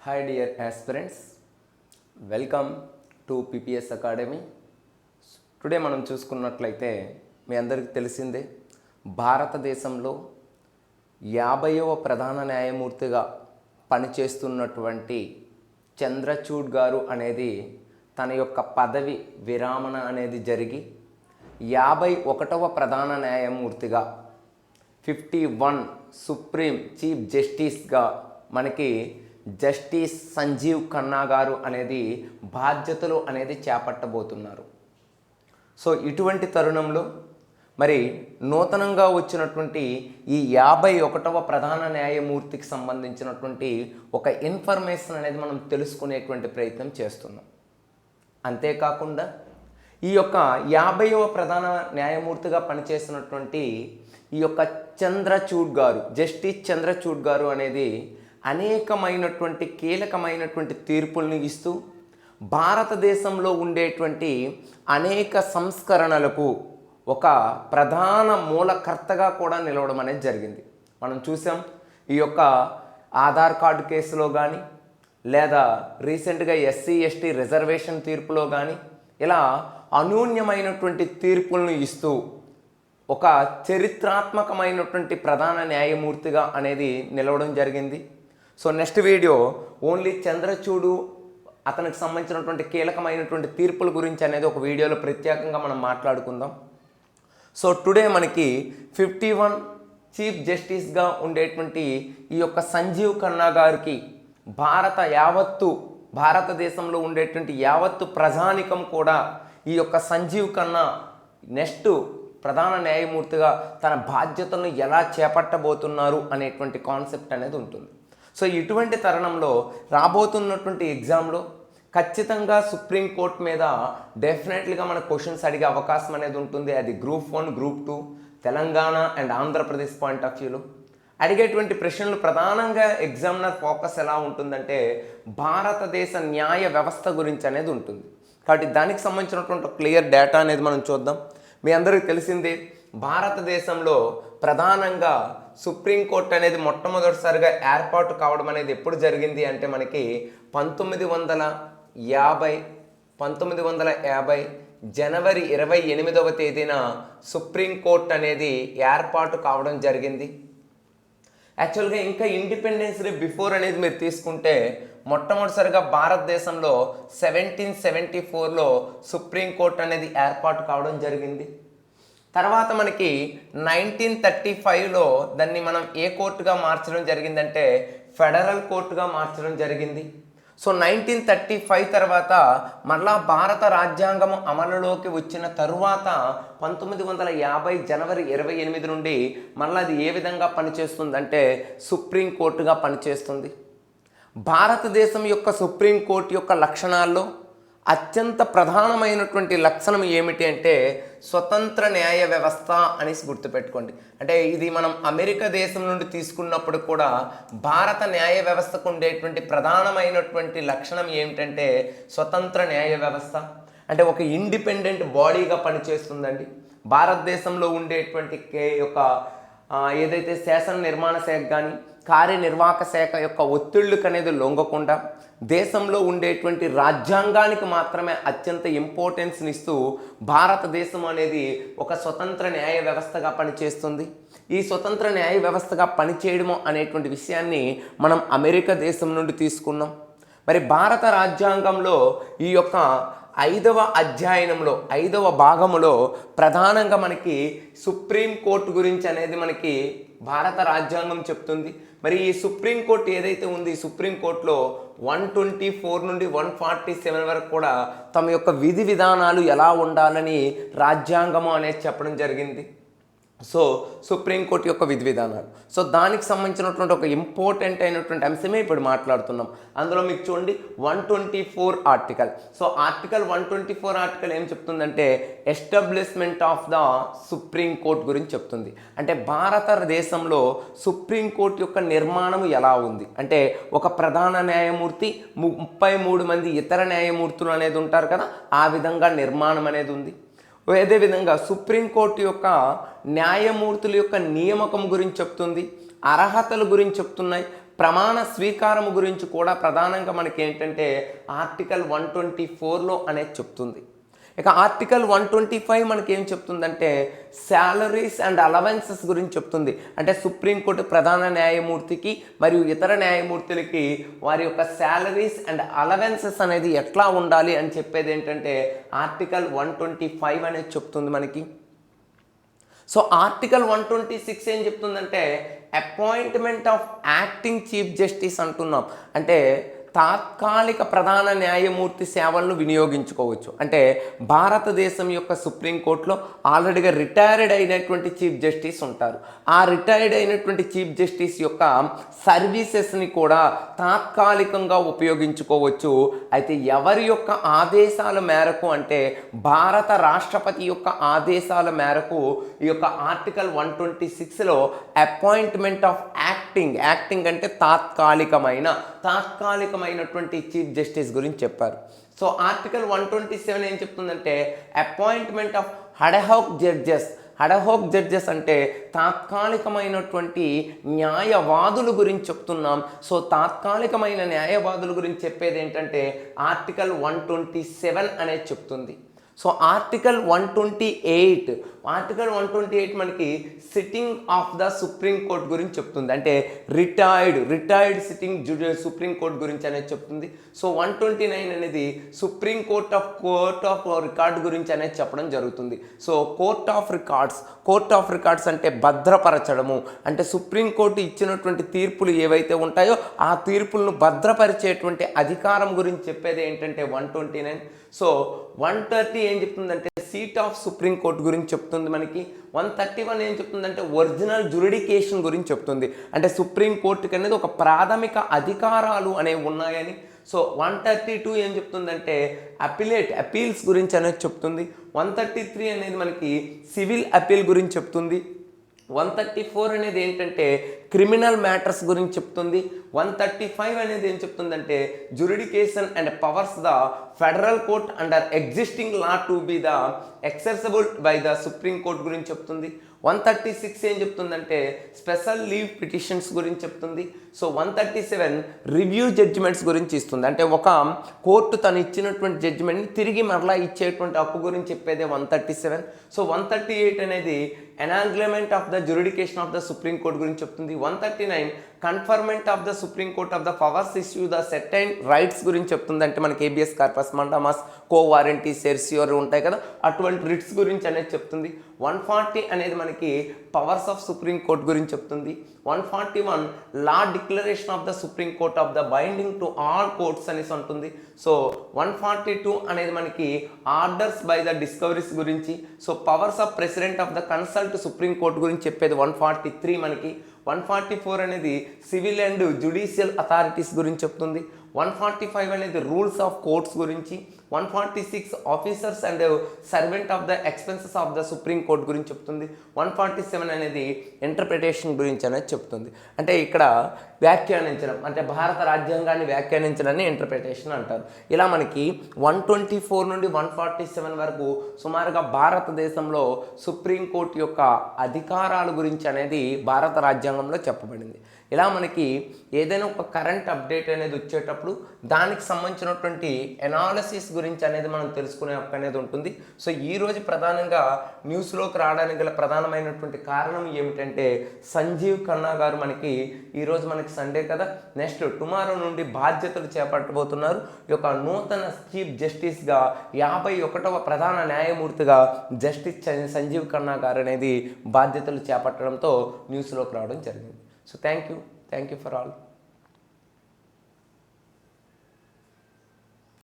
Hi dear aspirants welcome to PPS academy today మనం చూసుకున్నట్లయితే మీ అందరికీ తెలిసిందే భారతదేశంలో యాభైవ ప్రధాన న్యాయమూర్తిగా పనిచేస్తున్నటువంటి చంద్రచూడ్ గారు అనేది తన యొక్క పదవి విరామణ అనేది జరిగి యాభై ఒకటవ ప్రధాన న్యాయమూర్తిగా ఫిఫ్టీ వన్ సుప్రీం చీఫ్ జస్టిస్గా మనకి జస్టిస్ సంజీవ్ ఖన్నా గారు అనేది బాధ్యతలు అనేది చేపట్టబోతున్నారు. సో ఇటువంటి తరుణంలో మరి నూతనంగా వచ్చినటువంటి ఈ యాభై ఒకటవ ప్రధాన న్యాయమూర్తికి సంబంధించినటువంటి ఒక ఇన్ఫర్మేషన్ అనేది మనం తెలుసుకునేటువంటి ప్రయత్నం చేస్తున్నాం. అంతేకాకుండా ఈ యొక్క యాభైవ ప్రధాన న్యాయమూర్తిగా పనిచేసినటువంటి ఈ యొక్క చంద్రచూడ్ గారు జస్టిస్ చంద్రచూడ్ గారు అనేది అనేకమైనటువంటి కీలకమైనటువంటి తీర్పుల్ని ఇస్తూ భారతదేశంలో ఉండేటువంటి అనేక సంస్కరణలకు ఒక ప్రధాన మూలకర్తగా కూడా నిలవడం అనేది జరిగింది. మనం చూసాం ఈ యొక్క ఆధార్ కార్డు కేసులో కానీ లేదా రీసెంట్గా ఎస్సీ ఎస్టీ రిజర్వేషన్ తీర్పులో కానీ ఇలా అనూన్యమైనటువంటి తీర్పులను ఇస్తూ ఒక చరిత్రాత్మకమైనటువంటి ప్రధాన న్యాయమూర్తిగా అనేది నిలవడం జరిగింది. So next video only Chandrachud అతనికి సంబంధించినటువంటి కీలకమైనటువంటి తీర్పుల గురించి అనేది ఒక వీడియోలో ప్రత్యేకంగా మనం మాట్లాడుకుందాం. సో టుడే మనకి ఫిఫ్టీ వన్ చీఫ్ జస్టిస్గా ఉండేటువంటి ఈ యొక్క సంజీవ్ ఖన్నా గారికి భారత యావత్తు భారతదేశంలో ఉండేటువంటి యావత్తు ప్రజానికం కూడా ఈ యొక్క సంజీవ్ ఖన్నా నెక్స్ట్ ప్రధాన న్యాయమూర్తిగా తన బాధ్యతలను ఎలా చేపట్టబోతున్నారు అనేటువంటి కాన్సెప్ట్ అనేది ఉంటుంది. సో ఇటువంటి తరుణంలో రాబోతున్నటువంటి ఎగ్జామ్లో ఖచ్చితంగా సుప్రీంకోర్టు మీద డెఫినెట్లీగా మన క్వశ్చన్స్ అడిగే అవకాశం అనేది ఉంటుంది. అది group one group two Telangana and Andhra Pradesh point of వ్యూలో. అడిగేటువంటి ప్రశ్నలు ప్రధానంగా ఎగ్జామినర్ ఫోకస్ ఎలా ఉంటుందంటే భారతదేశ న్యాయ వ్యవస్థ గురించి అనేది ఉంటుంది. కాబట్టి దానికి సంబంధించినటువంటి క్లియర్ డేటా అనేది మనం చూద్దాం. మీ అందరికీ తెలిసిందే భారతదేశంలో ప్రధానంగా సుప్రీంకోర్టు అనేది మొట్టమొదటిసారిగా ఏర్పాటు కావడం అనేది ఎప్పుడు జరిగింది అంటే మనకి పంతొమ్మిది వందల యాభై పంతొమ్మిది వందల యాభై జనవరి ఇరవై ఎనిమిదవ తేదీన సుప్రీంకోర్టు అనేది ఏర్పాటు కావడం జరిగింది. యాక్చువల్గా ఇంకా ఇండిపెండెన్స్ డే బిఫోర్ అనేది మీరు తీసుకుంటే మొట్టమొదటిసారిగా భారతదేశంలో సెవెంటీన్ సెవెంటీ ఫోర్లో సుప్రీంకోర్టు అనేది ఏర్పాటు కావడం జరిగింది. తర్వాత మనకి నైన్టీన్ థర్టీ ఫైవ్లో దాన్ని మనం ఏ కోర్టుగా మార్చడం జరిగిందంటే ఫెడరల్ కోర్టుగా మార్చడం జరిగింది. సో నైన్టీన్ థర్టీ ఫైవ్ తర్వాత మరలా భారత రాజ్యాంగం అమలులోకి వచ్చిన తరువాత పంతొమ్మిది వందల యాభై జనవరి ఇరవై ఎనిమిది నుండి మరలా అది ఏ విధంగా పనిచేస్తుందంటే సుప్రీం కోర్టుగా పనిచేస్తుంది. భారతదేశం యొక్క సుప్రీంకోర్టు యొక్క లక్షణాల్లో అత్యంత ప్రధానమైనటువంటి లక్షణం ఏమిటి అంటే స్వతంత్ర న్యాయ వ్యవస్థ అనేసి గుర్తుపెట్టుకోండి. అంటే ఇది మనం అమెరికా దేశం నుండి తీసుకున్నప్పుడు కూడా భారత న్యాయ వ్యవస్థకు ఉండేటువంటి ప్రధానమైనటువంటి లక్షణం ఏమిటంటే స్వతంత్ర న్యాయ వ్యవస్థ. అంటే ఒక ఇండిపెండెంట్ బాడీగా పనిచేస్తుందండి. భారతదేశంలో ఉండేటువంటి కే యొక్క ఏదైతే శాసన నిర్మాణ శాఖ కానీ కార్యనిర్వాహక శాఖ యొక్క ఒత్తిళ్ళకు అనేది లొంగకుండా దేశంలో ఉండేటువంటి రాజ్యాంగానికి మాత్రమే అత్యంత ఇంపార్టెన్స్ని ఇస్తూ భారతదేశం అనేది ఒక స్వతంత్ర న్యాయ వ్యవస్థగా పనిచేస్తుంది. ఈ స్వతంత్ర న్యాయ వ్యవస్థగా పనిచేయడము అనేటువంటి విషయాన్ని మనం అమెరికా దేశం నుండి తీసుకున్నాం. మరి భారత రాజ్యాంగంలో ఈ యొక్క ఐదవ అధ్యయనంలో ఐదవ భాగములో ప్రధానంగా మనకి సుప్రీం కోర్టు గురించి అనేది మనకి భారత రాజ్యాంగం చెప్తుంది. మరి ఈ సుప్రీంకోర్టు ఏదైతే ఉంది సుప్రీంకోర్టులో సుప్రీం కోర్టులో వన్ ట్వంటీ ఫోర్ నుండి వన్ ఫార్టీ సెవెన్ వరకు కూడా తమ యొక్క విధి విధానాలు ఎలా ఉండాలని రాజ్యాంగము అనేది చెప్పడం జరిగింది. సో సుప్రీంకోర్టు యొక్క విధి విధానాలు సో దానికి సంబంధించినటువంటి ఒక ఇంపార్టెంట్ అయినటువంటి అంశమే ఇప్పుడు మాట్లాడుతున్నాం. అందులో మీకు చూడండి one twenty four article. So article one twenty four article ఏం చెప్తుందంటే establishment of the supreme court గురించి చెప్తుంది. అంటే భారతదేశంలో సుప్రీంకోర్టు యొక్క నిర్మాణం ఎలా ఉంది? అంటే ఒక ప్రధాన న్యాయమూర్తి ము- ముప్పై మూడు మంది ఇతర న్యాయమూర్తులు అనేది ఉంటారు కదా ఆ విధంగా నిర్మాణం అనేది ఉంది. అదేవిధంగా సుప్రీంకోర్టు యొక్క న్యాయమూర్తుల యొక్క నియామకం గురించి చెప్తుంది అర్హతల గురించి చెప్తున్నాయి ప్రమాణ స్వీకారం గురించి కూడా ప్రధానంగా మనకి ఏంటంటే ఆర్టికల్ వన్ ట్వంటీ ఫోర్లో అనేది చెప్తుంది. ఇక ఆర్టికల్ వన్ ట్వంటీ ఫైవ్ మనకి ఏం చెప్తుందంటే శాలరీస్ అండ్ అలవెన్సెస్ గురించి చెప్తుంది. అంటే సుప్రీంకోర్టు ప్రధాన న్యాయమూర్తికి మరియు ఇతర న్యాయమూర్తులకి వారి యొక్క శాలరీస్ అండ్ అలవెన్సెస్ అనేది ఎట్లా ఉండాలి అని చెప్పేది ఏంటంటే ఆర్టికల్ వన్ ట్వంటీ ఫైవ్ అనేది చెప్తుంది మనకి. So article one twenty six ఏం చెప్తుందంటే appointment of acting chief justice అంటున్నాం. అంటే తాత్కాలిక ప్రధాన న్యాయమూర్తి సేవలను వినియోగించుకోవచ్చు. అంటే భారతదేశం యొక్క సుప్రీంకోర్టులో ఆల్రెడీగా రిటైర్డ్ అయినటువంటి చీఫ్ జస్టిస్ ఉంటారు. ఆ రిటైర్డ్ అయినటువంటి చీఫ్ జస్టిస్ యొక్క సర్వీసెస్ని కూడా తాత్కాలికంగా ఉపయోగించుకోవచ్చు. అయితే ఎవరి యొక్క ఆదేశాల మేరకు అంటే భారత రాష్ట్రపతి యొక్క ఆదేశాల మేరకు ఈ యొక్క ఆర్టికల్ వన్ ట్వంటీ సిక్స్లో appointment of act acting acting అంటే తాత్కాలికమైన తాత్కాలికమైనటువంటి చీఫ్ జస్టిస్ గురించి చెప్పారు. So article one twenty seven ఏం చెప్తుందంటే appointment of ad hoc judges. Ad hoc judges అంటే తాత్కాలికమైనటువంటి న్యాయవాదుల గురించి చెప్తున్నాం. సో తాత్కాలికమైన న్యాయవాదుల గురించి చెప్పేది ఏంటంటే ఆర్టికల్ వన్ ట్వంటీ సెవెన్ అనేది చెప్తుంది. So article one twenty eight article one twenty eight మనకి sitting of the supreme court గురించి చెప్తుంది. అంటే రిటైర్డ్ రిటైర్డ్ సిట్టింగ్ జుడి సుప్రీం కోర్ట్ గురించి అనేది చెప్తుంది. సో వన్ ట్వంటీ నైన్ అనేది supreme court of court of record గురించి అనేది చెప్పడం జరుగుతుంది. So court of records court of records అంటే భద్రపరచడము. అంటే సుప్రీం కోర్టు ఇచ్చినటువంటి తీర్పులు ఏవైతే ఉంటాయో ఆ తీర్పులను భద్రపరిచేటువంటి అధికారం గురించి చెప్పేది ఏంటంటే one twenty nine so one thirty ఏం చెప్తుందంటే సీట్ ఆఫ్ సుప్రీం కోర్ట్ గురించి చెప్తుంది మనకి. వన్ థర్టీ వన్ ఏం చెప్తుందంటే ఒరిజినల్ జురిడికేషన్ గురించి చెప్తుంది. అంటే సుప్రీం కోర్టుకి అనేది ఒక ప్రాథమిక అధికారాలు అనేవి ఉన్నాయని. సో వన్ థర్టీ టూ ఏం చెప్తుందంటే అపిలేట్ అపీల్స్ గురించి అనేది చెప్తుంది. వన్ థర్టీ త్రీ అనేది మనకి సివిల్ అపీల్ గురించి చెప్తుంది. వన్ థర్టీ ఫోర్ అనేది ఏంటంటే క్రిమినల్ మ్యాటర్స్ గురించి చెప్తుంది. వన్ థర్టీ ఫైవ్ అనేది ఏం చెప్తుందంటే jurisdiction and powers the federal court under existing law to be the exercisable by the supreme court గురించి చెప్తుంది. వన్ థర్టీ సిక్స్ ఏం చెప్తుందంటే స్పెషల్ లీవ్ పిటిషన్స్ గురించి చెప్తుంది. So one thirty seven review judgments గురించి ఇస్తుంది. అంటే ఒక కోర్టు తను ఇచ్చినటువంటి జడ్జిమెంట్ని తిరిగి మరలా ఇచ్చేటువంటి హక్కు గురించి చెప్పేదే one thirty seven. So one thirty eight అనేది enlargement of the jurisdiction of the supreme court గురించి చెప్తుంది. One thirty nine conferment of the supreme court of the powers issue the certain writs గురించి చెప్తుంది అంటే మనకి habeas corpus mandamus quo warranto certiorari ఉంటాయి కదా అటువంటి రిట్స్ గురించి అనేది చెప్తుంది. వన్ ఫార్టీ అనేది మనకి పవర్స్ ఆఫ్ సుప్రీం కోర్ట్ గురించి చెప్తుంది. One forty one law declaration of the supreme court of the binding to all courts అనేసి ఉంటుంది. సో వన్ ఫార్టీ టూ అనేది మనకి ఆర్డర్స్ బై ద డిస్కవరీస్ గురించి so powers of president of the consult supreme court గురించి చెప్పేది one forty three మనకి. One forty four అనేది civil and judicial authorities గురించి చెప్తుంది. వన్ ఫార్టీ ఫైవ్ అనేది రూల్స్ ఆఫ్ కోర్ట్స్ గురించి one forty six officers and servant of the expenses of the supreme court గురించి చెప్తుంది. వన్ ఫార్టీ సెవెన్ అనేది interpretation గురించి అనేది చెప్తుంది. అంటే ఇక్కడ వ్యాఖ్యానించడం అంటే భారత రాజ్యాంగాన్ని వ్యాఖ్యానించడాన్ని ఇంటర్ప్రిటేషన్ అంటారు. ఇలా మనకి వన్ ట్వంటీ ఫోర్ నుండి వన్ ఫార్టీ సెవెన్ వరకు సుమారుగా భారతదేశంలో సుప్రీంకోర్టు యొక్క అధికారాల గురించి అనేది భారత రాజ్యాంగంలో చెప్పబడింది. ఇలా మనకి ఏదైనా ఒక కరెంట్ అప్డేట్ అనేది వచ్చేటప్పుడు దానికి సంబంధించినటువంటి ఎనాలసిస్ గురించి అనేది మనం తెలుసుకునే హక్కు అనేది ఉంటుంది. సో ఈ రోజు ప్రధానంగా న్యూస్లోకి రావడానికి గల ప్రధానమైనటువంటి కారణం ఏమిటంటే సంజీవ్ ఖన్నా గారు మనకి ఈరోజు మనకి సండే కదా. నెక్స్ట్ టుమారో నుండి బాధ్యతలు చేపట్టబోతున్నారు. ఈ యొక్క నూతన చీఫ్ జస్టిస్గా యాభై ఒకటవ ప్రధాన న్యాయమూర్తిగా జస్టిస్ సంజీవ్ ఖన్నా గారు అనేది బాధ్యతలు చేపట్టడంతో న్యూస్లోకి రావడం జరిగింది. So thank you thank you for all